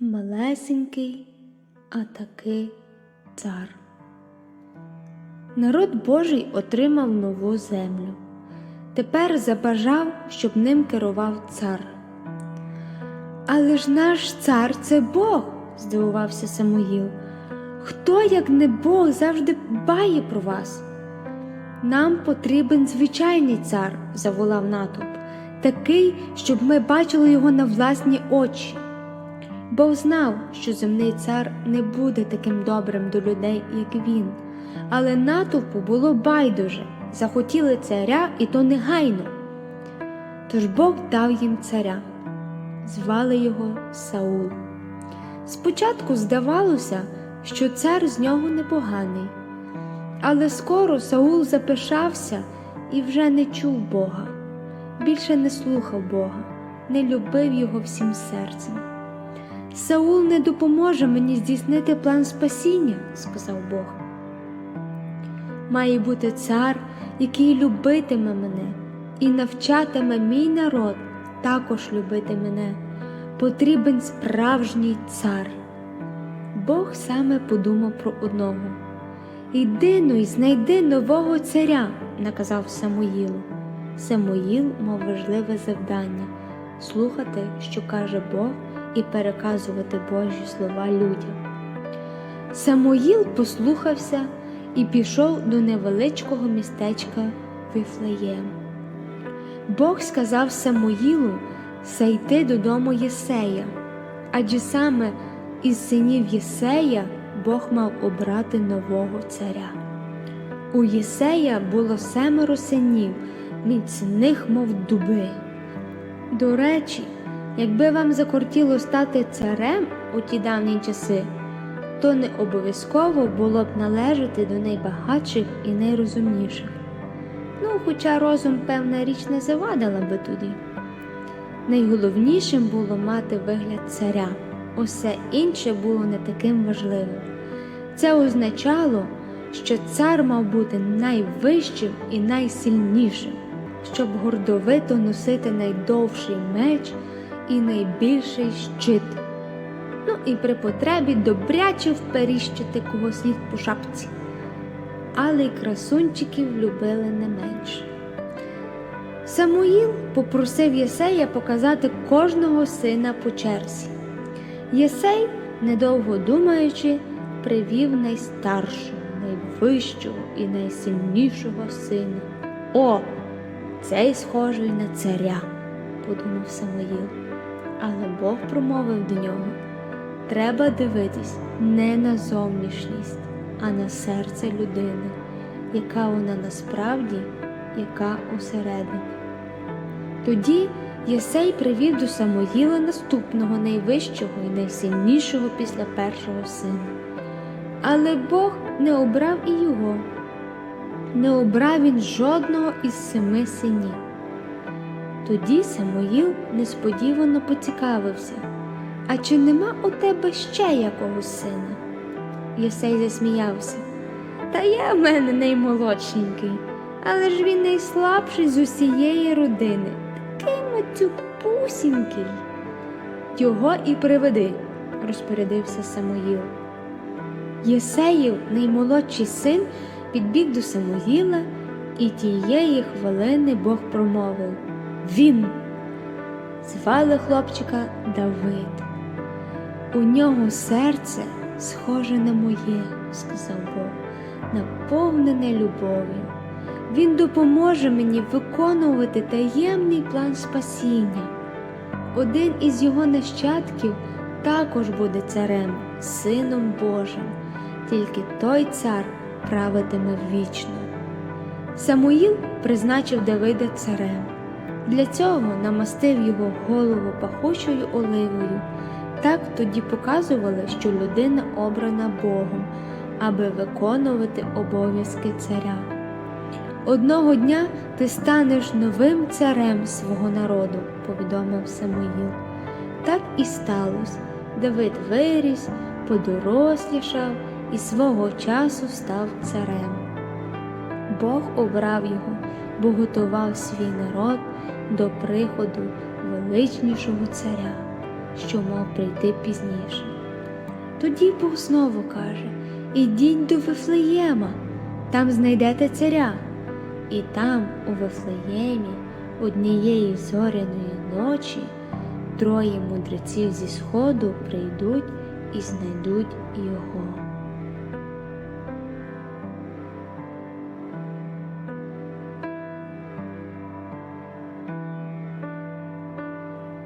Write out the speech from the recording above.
малесенький, а таки цар. Народ Божий отримав нову землю. Тепер забажав, щоб ним керував цар. Але ж наш цар це Бог, здивувався Самуїл. Хто, як не Бог, завжди дбає про вас? Нам потрібен звичайний цар, заволав натовп, такий, щоб ми бачили його на власні очі. Бог знав, що земний цар не буде таким добрим до людей, як він, але натовпу було байдуже, захотіли царя і то негайно. Тож Бог дав їм царя, звали його Саул. Спочатку здавалося, що цар з нього непоганий, але скоро Саул запишався і вже не чув Бога, більше не слухав Бога, не любив його всім серцем. Саул не допоможе мені здійснити план спасіння, сказав Бог. Має бути цар, який любитиме мене і навчатиме мій народ також любити мене. Потрібен справжній цар. Бог саме подумав про одного. Йди ну й знайди нового царя, наказав Самуїлу. Самуїл мав важливе завдання слухати, що каже Бог, і переказувати Божі слова людям. Самуїл послухався і пішов до невеличкого містечка Вифлеєм. Бог сказав Самуїлу зайти додому Єсея, адже саме із синів Єсея Бог мав обрати нового царя. У Єсея було семеро синів, міцних, мов дуби. До речі, якби вам закортіло стати царем у ті давні часи, то не обов'язково було б належати до найбагатших і найрозумніших. Ну, хоча розум, певна річ, не завадила би тоді. Найголовнішим було мати вигляд царя, усе інше було не таким важливим. Це означало, що цар мав бути найвищим і найсильнішим, щоб гордовито носити найдовший меч і найбільший щит. Ну і при потребі добряче вперіщити кого слід по шапці. Але й красунчиків любили не менше. Самуїл попросив Єсея показати кожного сина по черзі. Єсей, недовго думаючи, привів найстаршого, найвищого і найсильнішого сина. О, цей схожий на царя, подумав Самуїл. Але Бог промовив до нього треба дивитись не на зовнішність, а на серце людини, яка вона насправді, яка усередині. Тоді Єсей привів до Самоїла наступного найвищого і найсильнішого після першого сина. Але Бог не обрав і його, не обрав він жодного із семи синів. Тоді Самоїл несподівано поцікавився, а чи нема у тебе ще якогось сина? Єсей засміявся. Та є в мене наймолодшенький, але ж він найслабший з усієї родини, такий мацюпусінький. Його і приведи, розпорядився Самоїл. Єсеїв, наймолодший син, підбіг до Самоїла, і тієї хвилини Бог промовив Він. Звали хлопчика Давид. У нього серце схоже на моє, сказав Бог, наповнене любов'ю. Він допоможе мені виконувати таємний план спасіння. Один із його нащадків також буде царем, сином Божим, тільки той цар правитиме вічно. Самуїл призначив Давида царем. Для цього намастив його голову пахучою оливою. Так тоді показували, що людина обрана Богом, аби виконувати обов'язки царя. Одного дня ти станеш новим царем свого народу, повідомив Самуїл. Так і сталося. Давид виріс, подорослішав і свого часу став царем. Бог обрав його, бо готував свій народ до приходу величнішого царя. що мав прийти пізніше. Тоді Бог знову каже: Ідіть до Вифлеєма, там знайдете царя. І там, у Вифлеємі, однієї зоряної ночі, троє мудреців зі сходу прийдуть і знайдуть його.